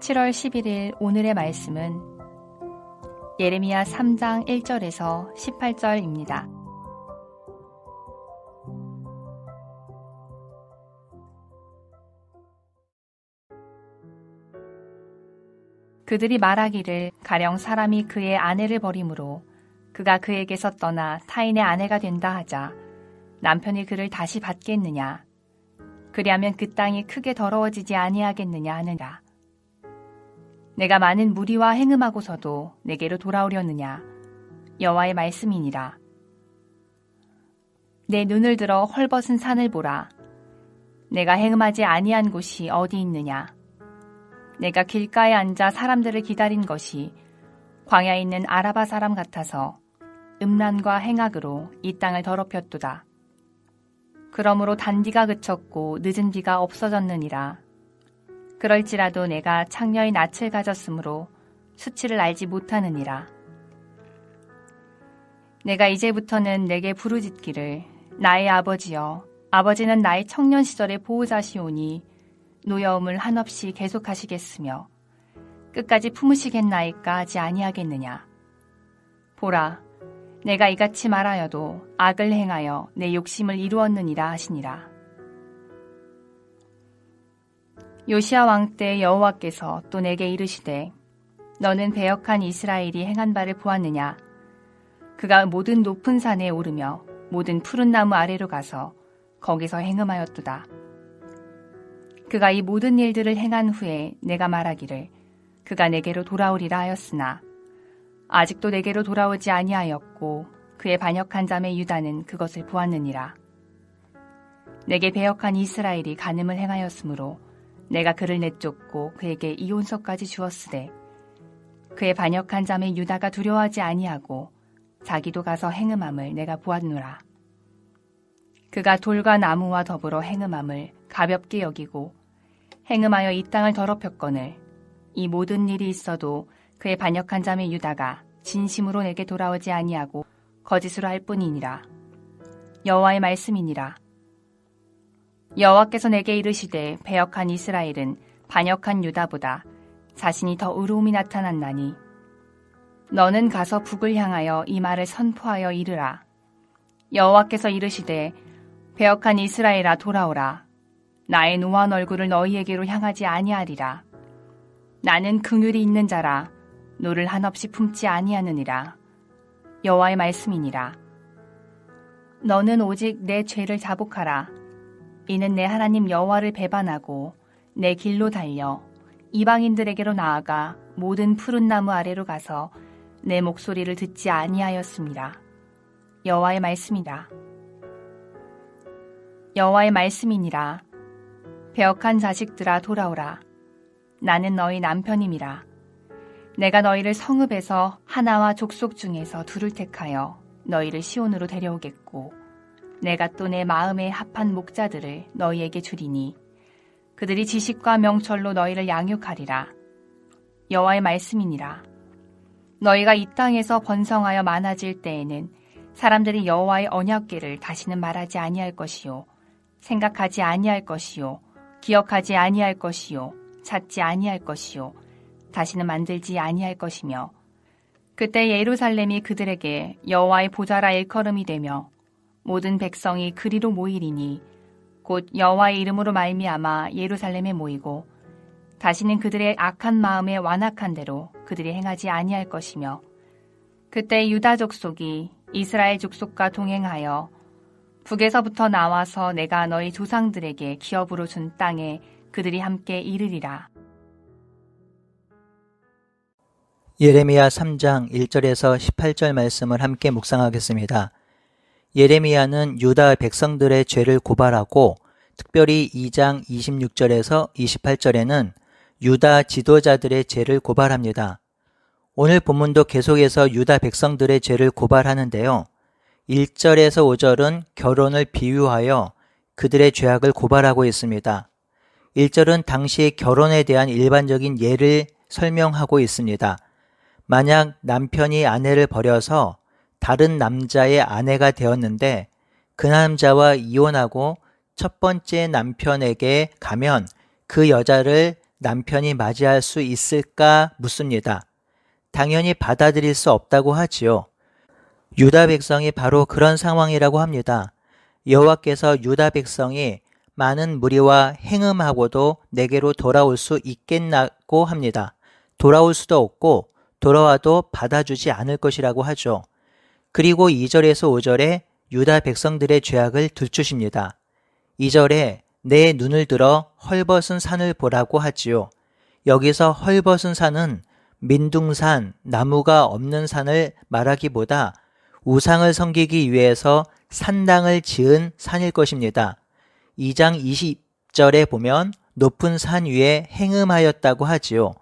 7월 11일 오늘의 말씀은 예레미야 3장 1절에서 18절입니다. 그들이 말하기를 가령 사람이 그의 아내를 버림으로 그가 그에게서 떠나 타인의 아내가 된다 하자 남편이 그를 다시 받겠느냐 그리하면 그 땅이 크게 더러워지지 아니하겠느냐 하느냐 내가 많은 무리와 행음하고서도 내게로 돌아오려느냐 여호와의 말씀이니라 내 눈을 들어 헐벗은 산을 보라 내가 행음하지 아니한 곳이 어디 있느냐 내가 길가에 앉아 사람들을 기다린 것이 광야에 있는 아라바 사람 같아서 음란과 행악으로 이 땅을 더럽혔도다. 그러므로 단비가 그쳤고 늦은 비가 없어졌느니라. 그럴지라도 내가 창녀의 낯을 가졌으므로 수치를 알지 못하느니라. 내가 이제부터는 내게 부르짖기를 나의 아버지여 아버지는 나의 청년 시절의 보호자시오니 노여움을 한없이 계속하시겠으며 끝까지 품으시겠나이까 하지 아니하겠느냐. 보라, 내가 이같이 말하여도 악을 행하여 내 욕심을 이루었느니라 하시니라. 요시아 왕 때 여호와께서 또 내게 이르시되 너는 배역한 이스라엘이 행한 바를 보았느냐 그가 모든 높은 산에 오르며 모든 푸른 나무 아래로 가서 거기서 행음하였도다. 그가 이 모든 일들을 행한 후에 내가 말하기를 그가 내게로 돌아오리라 하였으나 아직도 내게로 돌아오지 아니하였고 그의 반역한 자매 유다는 그것을 보았느니라. 내게 배역한 이스라엘이 간음을 행하였으므로 내가 그를 내쫓고 그에게 이혼서까지 주었으되 그의 반역한 자매 유다가 두려워하지 아니하고 자기도 가서 행음함을 내가 보았노라. 그가 돌과 나무와 더불어 행음함을 가볍게 여기고 행음하여 이 땅을 더럽혔거늘 이 모든 일이 있어도 그의 반역한 자매 유다가 진심으로 내게 돌아오지 아니하고 거짓으로 할 뿐이니라. 여호와의 말씀이니라. 여호와께서 내게 이르시되 배역한 이스라엘은 반역한 유다보다 자신이 더 의로움이 나타났나니 너는 가서 북을 향하여 이 말을 선포하여 이르라. 여호와께서 이르시되 배역한 이스라엘아 돌아오라. 나의 노한 얼굴을 너희에게로 향하지 아니하리라. 나는 긍휼이 있는 자라 노를 한없이 품지 아니하느니라. 여호와의 말씀이니라. 너는 오직 내 죄를 자복하라. 이는 내 하나님 여호와를 배반하고 내 길로 달려 이방인들에게로 나아가 모든 푸른 나무 아래로 가서 내 목소리를 듣지 아니하였습니다. 여호와의 말씀이다. 여호와의 말씀이니라. 배역한 자식들아 돌아오라. 나는 너희 남편임이라. 내가 너희를 성읍에서 하나와 족속 중에서 둘을 택하여 너희를 시온으로 데려오겠고 내가 또 내 마음에 합한 목자들을 너희에게 주리니 그들이 지식과 명철로 너희를 양육하리라. 여호와의 말씀이니라. 너희가 이 땅에서 번성하여 많아질 때에는 사람들이 여호와의 언약궤를 다시는 말하지 아니할 것이요 생각하지 아니할 것이요 기억하지 아니할 것이요 찾지 아니할 것이요 다시는 만들지 아니할 것이며 그때 예루살렘이 그들에게 여호와의 보좌라 일컬음이 되며 모든 백성이 그리로 모이리니 곧 여호와의 이름으로 말미암아 예루살렘에 모이고 다시는 그들의 악한 마음에 완악한 대로 그들이 행하지 아니할 것이며 그때 유다 족속이 이스라엘 족속과 동행하여 북에서부터 나와서 내가 너희 조상들에게 기업으로 준 땅에 그들이 함께 이르리라. 예레미야 3장 1절에서 18절 말씀을 함께 묵상하겠습니다. 예레미야는 유다 백성들의 죄를 고발하고 특별히 2장 26절에서 28절에는 유다 지도자들의 죄를 고발합니다. 오늘 본문도 계속해서 유다 백성들의 죄를 고발하는데요. 1절에서 5절은 결혼을 비유하여 그들의 죄악을 고발하고 있습니다. 1절은 당시 결혼에 대한 일반적인 예를 설명하고 있습니다. 만약 남편이 아내를 버려서 다른 남자의 아내가 되었는데 그 남자와 이혼하고 첫 번째 남편에게 가면 그 여자를 남편이 맞이할 수 있을까 묻습니다. 당연히 받아들일 수 없다고 하지요. 유다 백성이 바로 그런 상황이라고 합니다. 여호와께서 유다 백성이 많은 무리와 행음하고도 내게로 돌아올 수 있겠나고 합니다. 돌아올 수도 없고 돌아와도 받아주지 않을 것이라고 하죠. 그리고 2절에서 5절에 유다 백성들의 죄악을 들추십니다. 2절에 내 눈을 들어 헐벗은 산을 보라고 하지요. 여기서 헐벗은 산은 민둥산, 나무가 없는 산을 말하기보다 우상을 섬기기 위해서 산당을 지은 산일 것입니다. 2장 20절에 보면 높은 산 위에 행음하였다고 하지요.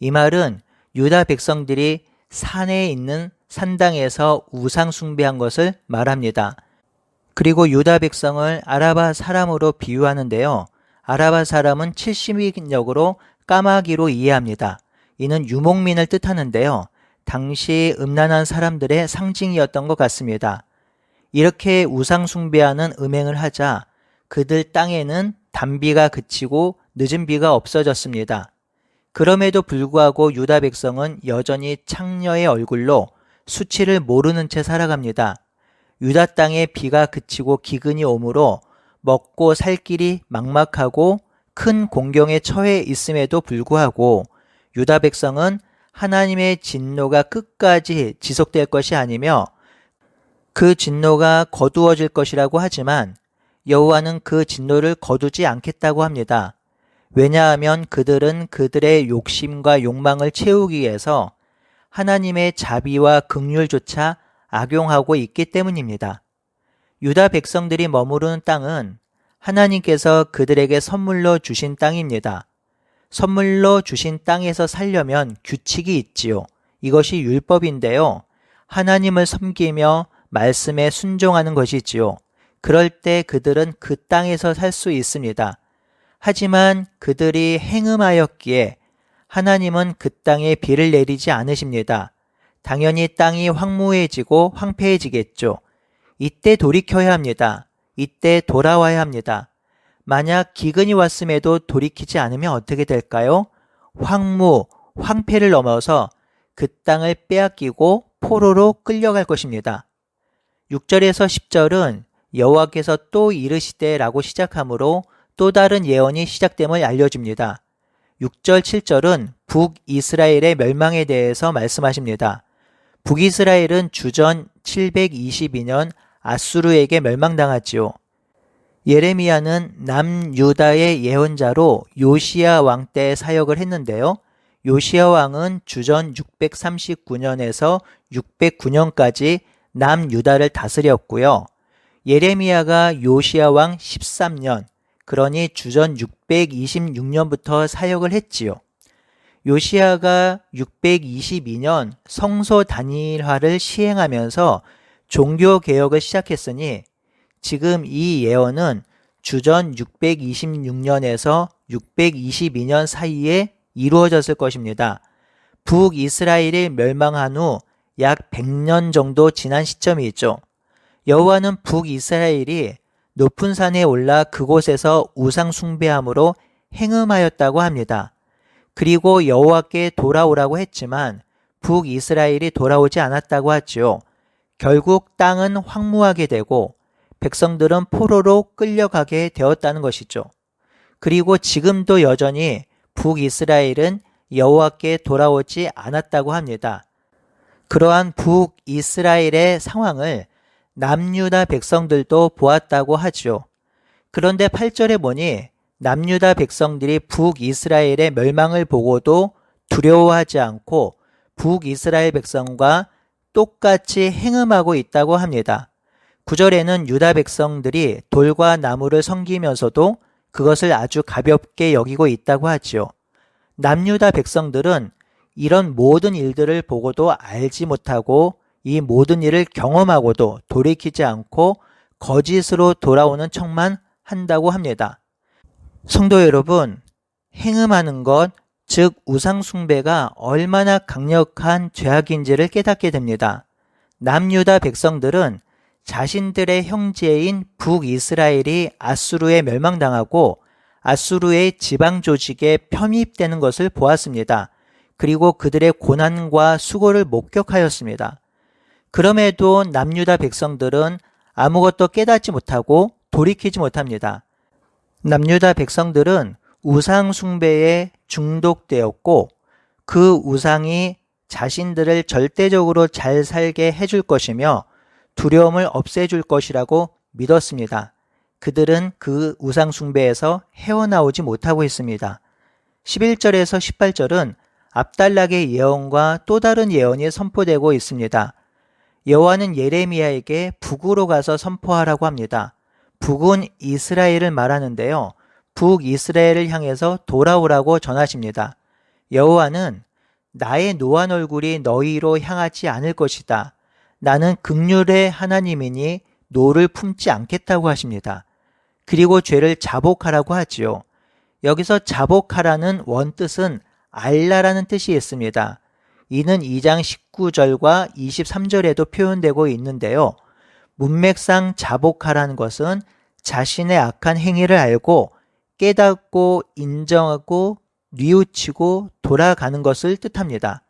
이 말은 유다 백성들이 산에 있는 산당에서 우상 숭배한 것을 말합니다. 그리고 유다 백성을 아라바 사람으로 비유하는데요. 아라바 사람은 70인역으로 까마귀로 이해합니다. 이는 유목민을 뜻하는데요. 당시 음란한 사람들의 상징이었던 것 같습니다. 이렇게 우상 숭배하는 음행을 하자 그들 땅에는 단비가 그치고 늦은 비가 없어졌습니다. 그럼에도 불구하고 유다 백성은 여전히 창녀의 얼굴로 수치를 모르는 채 살아갑니다. 유다 땅에 비가 그치고 기근이 오므로 먹고 살 길이 막막하고 큰 공경에 처해 있음에도 불구하고 유다 백성은 하나님의 진노가 끝까지 지속될 것이 아니며 그 진노가 거두어질 것이라고 하지만 여호와는 그 진노를 거두지 않겠다고 합니다. 왜냐하면 그들은 그들의 욕심과 욕망을 채우기 위해서 하나님의 자비와 극률조차 악용하고 있기 때문입니다. 유다 백성들이 머무르는 땅은 하나님께서 그들에게 선물로 주신 땅입니다. 선물로 주신 땅에서 살려면 규칙이 있지요. 이것이 율법인데요. 하나님을 섬기며 말씀에 순종하는 것이지요. 그럴 때 그들은 그 땅에서 살 수 있습니다. 하지만 그들이 행음하였기에 하나님은 그 땅에 비를 내리지 않으십니다. 당연히 땅이 황무해지고 황폐해지겠죠. 이때 돌이켜야 합니다. 이때 돌아와야 합니다. 만약 기근이 왔음에도 돌이키지 않으면 어떻게 될까요? 황무, 황폐를 넘어서 그 땅을 빼앗기고 포로로 끌려갈 것입니다. 6절에서 10절은 여호와께서 또 이르시되라고 시작하므로 또 다른 예언이 시작됨을 알려줍니다. 6절, 7절은 북이스라엘의 멸망에 대해서 말씀하십니다. 북이스라엘은 주전 722년 아수르에게 멸망당하지요. 예레미야는 남유다의 예언자로 요시야 왕 때 사역을 했는데요. 요시야 왕은 주전 639년에서 609년까지 남유다를 다스렸고요. 예레미야가 요시야 왕 13년, 그러니 주전 626년부터 사역을 했지요. 요시야가 622년 성소 단일화를 시행하면서 종교 개혁을 시작했으니 지금 이 예언은 주전 626년에서 622년 사이에 이루어졌을 것입니다. 북이스라엘이 멸망한 후 약 100년 정도 지난 시점이 있죠. 여호와는 북이스라엘이 높은 산에 올라 그곳에서 우상 숭배함으로 행음하였다고 합니다. 그리고 여호와께 돌아오라고 했지만 북이스라엘이 돌아오지 않았다고 하지요. 결국 땅은 황무하게 되고 백성들은 포로로 끌려가게 되었다는 것이죠. 그리고 지금도 여전히 북이스라엘은 여호와께 돌아오지 않았다고 합니다. 그러한 북이스라엘의 상황을 남유다 백성들도 보았다고 하죠. 그런데 8절에 보니 남유다 백성들이 북이스라엘의 멸망을 보고도 두려워하지 않고 북이스라엘 백성과 똑같이 행음하고 있다고 합니다. 9절에는 유다 백성들이 돌과 나무를 섬기면서도 그것을 아주 가볍게 여기고 있다고 하지요. 남유다 백성들은 이런 모든 일들을 보고도 알지 못하고 이 모든 일을 경험하고도 돌이키지 않고 거짓으로 돌아오는 척만 한다고 합니다. 성도 여러분, 행음하는 것, 즉 우상숭배가 얼마나 강력한 죄악인지를 깨닫게 됩니다. 남유다 백성들은 자신들의 형제인 북이스라엘이 아수르에 멸망당하고 아수르의 지방 조직에 편입되는 것을 보았습니다. 그리고 그들의 고난과 수고를 목격하였습니다. 그럼에도 남유다 백성들은 아무것도 깨닫지 못하고 돌이키지 못합니다. 남유다 백성들은 우상 숭배에 중독되었고 그 우상이 자신들을 절대적으로 잘 살게 해줄 것이며 두려움을 없애줄 것이라고 믿었습니다. 그들은 그 우상 숭배에서 헤어나오지 못하고 있습니다. 11절에서 18절은 압달락의 예언과 또 다른 예언이 선포되고 있습니다. 여호와는 예레미야에게 북으로 가서 선포하라고 합니다. 북은 이스라엘을 말하는데요. 북이스라엘을 향해서 돌아오라고 전하십니다. 여호와는 나의 노한 얼굴이 너희로 향하지 않을 것이다. 나는 극률의 하나님이니 노를 품지 않겠다고 하십니다. 그리고 죄를 자복하라고 하지요. 여기서 자복하라는 원뜻은 알라라는 뜻이 있습니다. 이는 2장 19절과 23절에도 표현되고 있는데요. 문맥상 자복하라는 것은 자신의 악한 행위를 알고 깨닫고 인정하고 뉘우치고 돌아가는 것을 뜻합니다.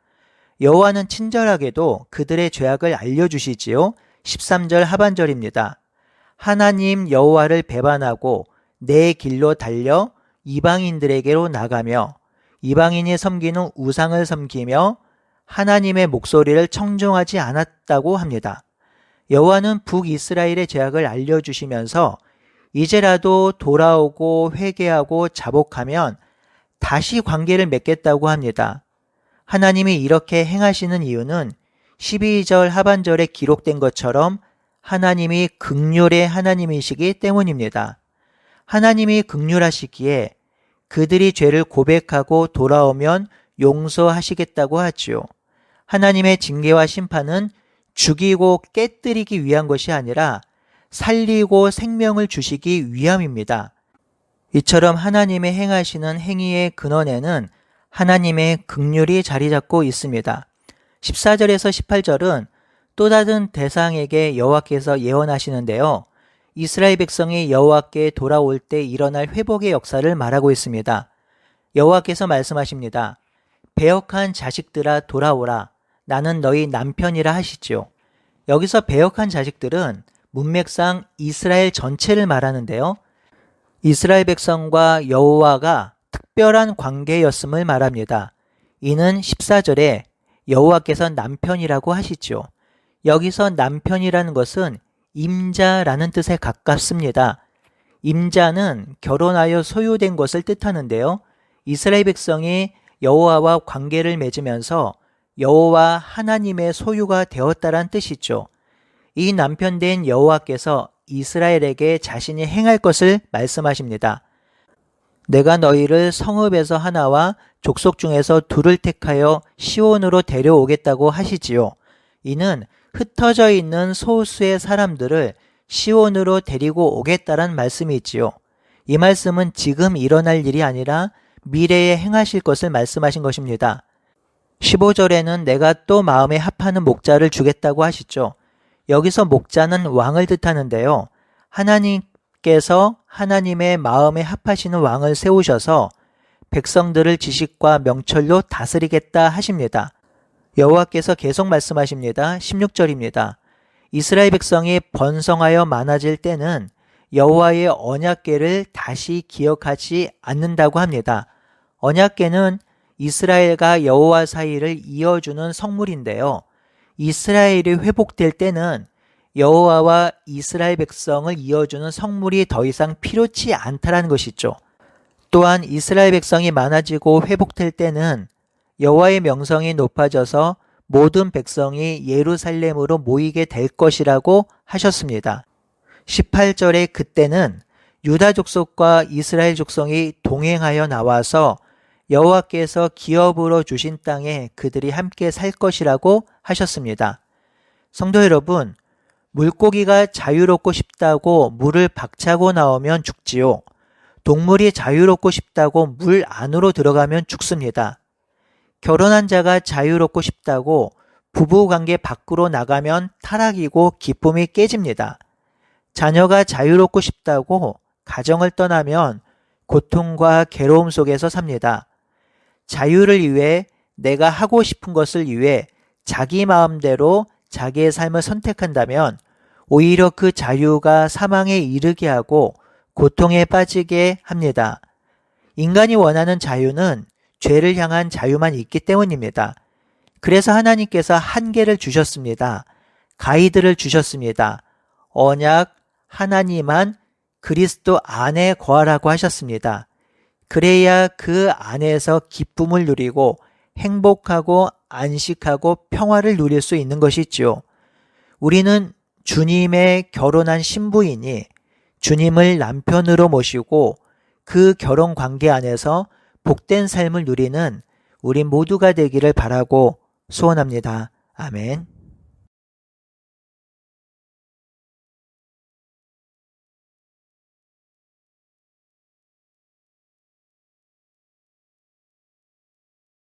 여호와는 친절하게도 그들의 죄악을 알려주시지요. 13절 하반절입니다. 하나님 여호와를 배반하고 내 길로 달려 이방인들에게로 나가며 이방인이 섬기는 우상을 섬기며 하나님의 목소리를 청종하지 않았다고 합니다. 여호와는 북이스라엘의 죄악을 알려주시면서 이제라도 돌아오고 회개하고 자복하면 다시 관계를 맺겠다고 합니다. 하나님이 이렇게 행하시는 이유는 12절 하반절에 기록된 것처럼 하나님이 극률의 하나님이시기 때문입니다. 하나님이 극률하시기에 그들이 죄를 고백하고 돌아오면 용서하시겠다고 하지요. 하나님의 징계와 심판은 죽이고 깨뜨리기 위한 것이 아니라 살리고 생명을 주시기 위함입니다. 이처럼 하나님의 행하시는 행위의 근원에는 하나님의 극률이 자리 잡고 있습니다. 14절에서 18절은 또 다른 대상에게 여호와께서 예언하시는데요. 이스라엘 백성이 여호와께 돌아올 때 일어날 회복의 역사를 말하고 있습니다. 여호와께서 말씀하십니다. 배역한 자식들아 돌아오라. 나는 너희 남편이라 하시죠. 여기서 배역한 자식들은 문맥상 이스라엘 전체를 말하는데요. 이스라엘 백성과 여호와가 특별한 관계였음을 말합니다. 이는 14절에 여호와께서 남편이라고 하시죠. 여기서 남편이라는 것은 임자라는 뜻에 가깝습니다. 임자는 결혼하여 소유된 것을 뜻하는데요. 이스라엘 백성이 여호와와 관계를 맺으면서 여호와 하나님의 소유가 되었다란 뜻이죠. 이 남편 된 여호와께서 이스라엘에게 자신이 행할 것을 말씀하십니다. 내가 너희를 성읍에서 하나와 족속 중에서 둘을 택하여 시온으로 데려오겠다고 하시지요. 이는 흩어져 있는 소수의 사람들을 시온으로 데리고 오겠다란 말씀이지요. 이 말씀은 지금 일어날 일이 아니라 미래에 행하실 것을 말씀하신 것입니다. 15절에는 내가 또 마음에 합하는 목자를 주겠다고 하시죠. 여기서 목자는 왕을 뜻하는데요. 하나님께서 하나님의 마음에 합하시는 왕을 세우셔서 백성들을 지식과 명철로 다스리겠다 하십니다. 여호와께서 계속 말씀하십니다. 16절입니다. 이스라엘 백성이 번성하여 많아질 때는 여호와의 언약궤를 다시 기억하지 않는다고 합니다. 언약궤는 이스라엘과 여호와 사이를 이어주는 성물인데요. 이스라엘이 회복될 때는 여호와와 이스라엘 백성을 이어주는 성물이 더 이상 필요치 않다라는 것이죠. 또한 이스라엘 백성이 많아지고 회복될 때는 여호와의 명성이 높아져서 모든 백성이 예루살렘으로 모이게 될 것이라고 하셨습니다. 18절에 그때는 유다 족속과 이스라엘 족속이 동행하여 나와서 여호와께서 기업으로 주신 땅에 그들이 함께 살 것이라고 하셨습니다. 성도 여러분, 물고기가 자유롭고 싶다고 물을 박차고 나오면 죽지요. 동물이 자유롭고 싶다고 물 안으로 들어가면 죽습니다. 결혼한 자가 자유롭고 싶다고 부부 관계 밖으로 나가면 타락이고 기쁨이 깨집니다. 자녀가 자유롭고 싶다고 가정을 떠나면 고통과 괴로움 속에서 삽니다. 자유를 위해 내가 하고 싶은 것을 위해 자기 마음대로 자기의 삶을 선택한다면 오히려 그 자유가 사망에 이르게 하고 고통에 빠지게 합니다. 인간이 원하는 자유는 죄를 향한 자유만 있기 때문입니다. 그래서 하나님께서 한계를 주셨습니다. 가이드를 주셨습니다. 언약 하나님만 그리스도 안에 거하라고 하셨습니다. 그래야 그 안에서 기쁨을 누리고 행복하고 안식하고 평화를 누릴 수 있는 것이지요. 우리는 주님의 결혼한 신부이니 주님을 남편으로 모시고 그 결혼 관계 안에서 복된 삶을 누리는 우리 모두가 되기를 바라고 소원합니다. 아멘.